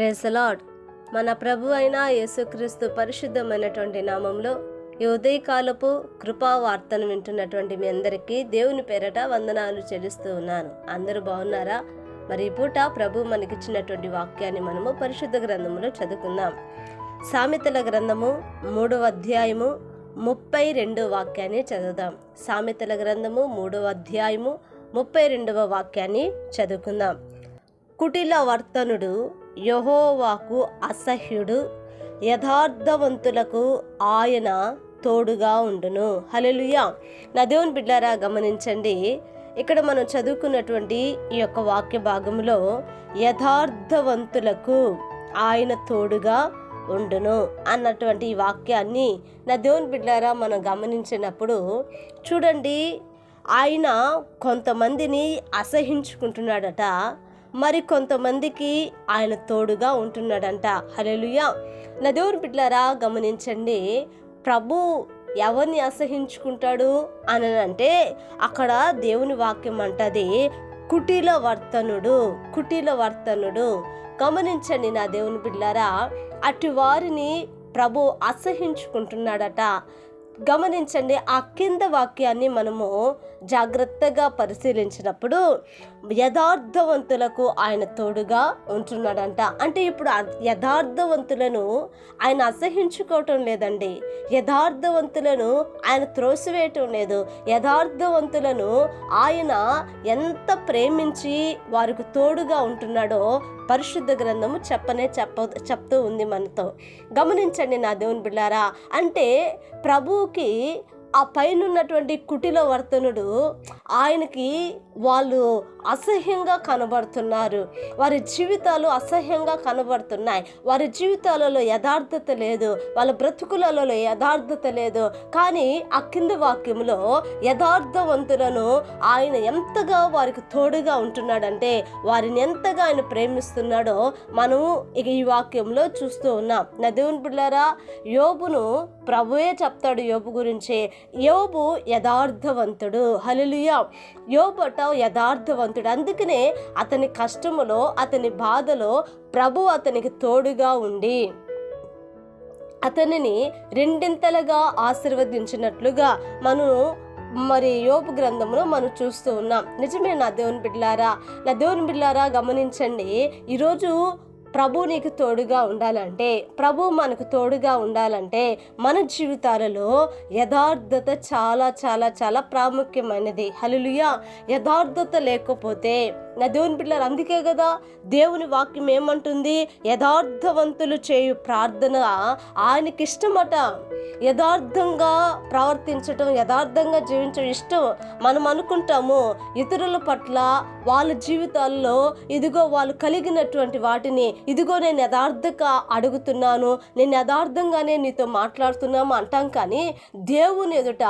ప్రెసలాడ్ మన ప్రభు అయిన యేసుక్రీస్తు పరిశుద్ధమైనటువంటి నామంలో ఈ ఉదయకాలపు కృపా వార్తను వింటున్నటువంటి మీ అందరికీ దేవుని పేరట వందనాలు చెల్లిస్తూ ఉన్నాను. అందరూ బాగున్నారా? మరి పూట ప్రభు మనకిచ్చినటువంటి వాక్యాన్ని మనము పరిశుద్ధ గ్రంథములో చదువుకుందాం. సామెతల గ్రంథము మూడవ అధ్యాయము ముప్పై రెండవ వాక్యాన్ని చదువుదాం. సామెతల గ్రంథము మూడవ అధ్యాయము ముప్పై రెండవ వాక్యాన్ని చదువుకుందాం. కుటిల వర్తనుడు యహోవాకు అసహ్యుడు యథార్థవంతులకు ఆయన తోడుగా ఉండును. హల్లెలూయా. నా దేవుని బిడ్డారా గమనించండి. ఇక్కడ మనం చదువుకున్నటువంటి ఈ యొక్క వాక్య భాగంలో యథార్థవంతులకు ఆయన తోడుగా ఉండును అన్నటువంటి ఈ వాక్యాన్ని నా దేవుని బిడ్డారా మనం గమనించినప్పుడు చూడండి ఆయన కొంతమందిని అసహించుకుంటున్నాడట. మరి కొంతమందికి ఆయన తోడుగా ఉంటున్నాడంట. హలెలుయ నా దేవుని బిడ్డలారా గమనించండి. ప్రభు ఎవరిని అసహించుకుంటాడు అని అంటే అక్కడ దేవుని వాక్యం అంటది కుటీల వర్తనుడు కుటీల వర్తనుడు. గమనించండి నా దేవుని బిడ్డారా అటు వారిని ప్రభు అసహించుకుంటున్నాడట. గమనించండి ఆ కింద వాక్యాన్ని మనము జాగ్రత్తగా పరిశీలించినప్పుడు యథార్థవంతులకు ఆయన తోడుగా ఉంటున్నాడంట. అంటే ఇప్పుడు యథార్థవంతులను ఆయన అసహించుకోవటం లేదండి. యథార్థవంతులను ఆయన త్రోసివేయటం లేదు. యథార్థవంతులను ఆయన ఎంత ప్రేమించి వారికి తోడుగా ఉంటున్నాడో పరిశుద్ధ గ్రంథము చెప్పనే చెప్ప చెప్తూ ఉంది మనతో. గమనించండి నా దేవుని బిళ్ళారా అంటే ప్రభు ప్రభువుకి ఆ పైన ఉన్నటువంటి కుటిల వర్తనుడు ఆయనకి వాళ్ళు అసహ్యంగా కనబడుతున్నారు. వారి జీవితాలు అసహ్యంగా కనబడుతున్నాయి. వారి జీవితాలలో యథార్థత లేదు. వాళ్ళ బ్రతుకులలో యథార్థత లేదు. కానీ ఆ కింద వాక్యంలో యథార్థవంతులను ఆయన ఎంతగా వారికి తోడుగా ఉంటున్నాడంటే వారిని ఎంతగా ఆయన ప్రేమిస్తున్నాడో మనం ఇక ఈ వాక్యంలో చూస్తూ ఉన్నాం. నా దేవుని పిల్లారా యోబును ప్రభువే చెప్తాడు యోబు గురించి. యోబు యథార్థవంతుడు. హలియా యోబట యథార్థవంతుడు. అందుకనే అతని కష్టములో అతని బాధలో ప్రభు అతనికి తోడుగా ఉండి అతనిని రెండింతలుగా ఆశీర్వదించినట్లుగా మనం మరి యోపు గ్రంథంలో మనం చూస్తూ ఉన్నాం. నిజమే నా దేవుని బిడ్డలారా? నా దేవుని బిడ్డలారా గమనించండి. ఈరోజు ప్రభు నీకు తోడుగా ఉండాలంటే ప్రభు మనకు తోడుగా ఉండాలంటే మన జీవితాలలో యథార్థత చాలా చాలా చాలా ప్రాముఖ్యమైనది. హలులుయా యథార్థత లేకపోతే నా దేవుని పిల్లలు అందుకే కదా దేవుని వాక్యం ఏమంటుంది? యథార్థవంతులు చేయు ప్రార్థన ఆయనకి ఇష్టమట. యథార్థంగా ప్రవర్తించటం యథార్థంగా జీవించడం ఇష్టం మనం అనుకుంటాము. ఇతరుల పట్ల వాళ్ళ జీవితాల్లో ఇదిగో వాళ్ళు కలిగినటువంటి వాటిని ఇదిగో నేను యథార్థంగా అడుగుతున్నాను నేను యథార్థంగానే నీతో మాట్లాడుతున్నాము అంటాం కానీ దేవుని ఎదుట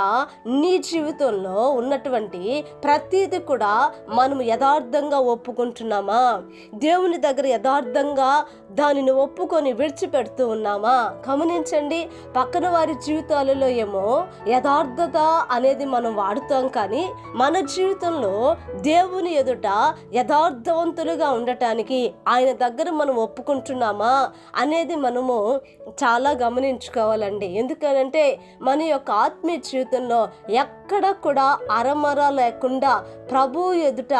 నీ జీవితంలో ఉన్నటువంటి ప్రతీది కూడా మనం యథార్థంగా ఒప్పుకుంటున్నామా? దేవుని దగ్గర యథార్థంగా దానిని ఒప్పుకొని విడిచిపెడుతూ ఉన్నామా? గమనించండి పక్కన వారి జీవితాలలో ఏమో యథార్థత అనేది మనం వాడుతాం కానీ మన జీవితంలో దేవుని ఎదుట యథార్థవంతులుగా ఉండటానికి ఆయన దగ్గర మనం ఒప్పుకుంటున్నామా అనేది మనము చాలా గమనించుకోవాలండి. ఎందుకనంటే మన యొక్క ఆత్మీయ జీవితంలో ఎక్కడ కూడా అరమర లేకుండా ప్రభు ఎదుట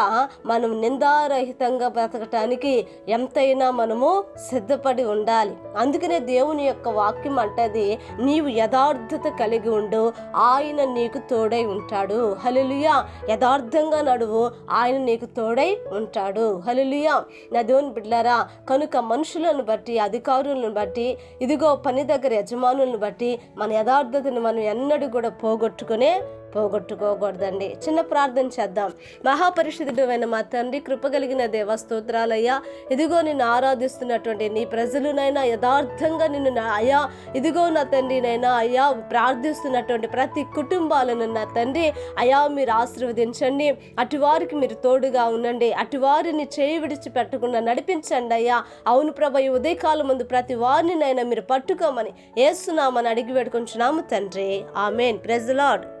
మనం నిందారహితంగా బ్రతకటానికి ఎంతైనా మనము సిద్ధపడి ఉండాలి. అందుకనే దేవుని యొక్క వాక్యం అంటది నీవు యథార్థత కలిగి ఉండు ఆయన నీకు తోడై ఉంటాడు. హలులుయా యథార్థంగా నడువు ఆయన నీకు తోడై ఉంటాడు. హలులుయా నా దేవుని బిడ్డారా కనుక మనుషులను బట్టి అధికారులను బట్టి ఇదిగో పని దగ్గర యజమానులను బట్టి మన యథార్థతను మనం ఎన్నడూ కూడా పోగొట్టుకునే పోగొట్టుకోకూడదండి. చిన్న ప్రార్థన చేద్దాం. మహాపరిషుద్ధుడు అయిన మా తండ్రి కృపగలిగిన దేవ స్తోత్రాలయ్యా. ఇదిగో నిన్ను ఆరాధిస్తున్నటువంటి నీ ప్రజలునైనా యథార్థంగా నిన్ను అయ్యా ఇదిగో నా తండ్రి నైనా అయ్యా ప్రార్థిస్తున్నటువంటి ప్రతి కుటుంబాలను నా తండ్రి అయ్యా మీరు ఆశీర్వదించండి. అటువారికి మీరు తోడుగా ఉండండి. అటువారిని చేయి విడిచి పెట్టకుండా నడిపించండి అయ్యా. అవును ప్రభ ఈ ఉదయకాలం ముందు ప్రతి వారినైనా మీరు పట్టుకోమని వేస్తున్నామని అడిగి వేడుకుంటున్నాము తండ్రి. ఆమెన్. ప్రెజలాడ్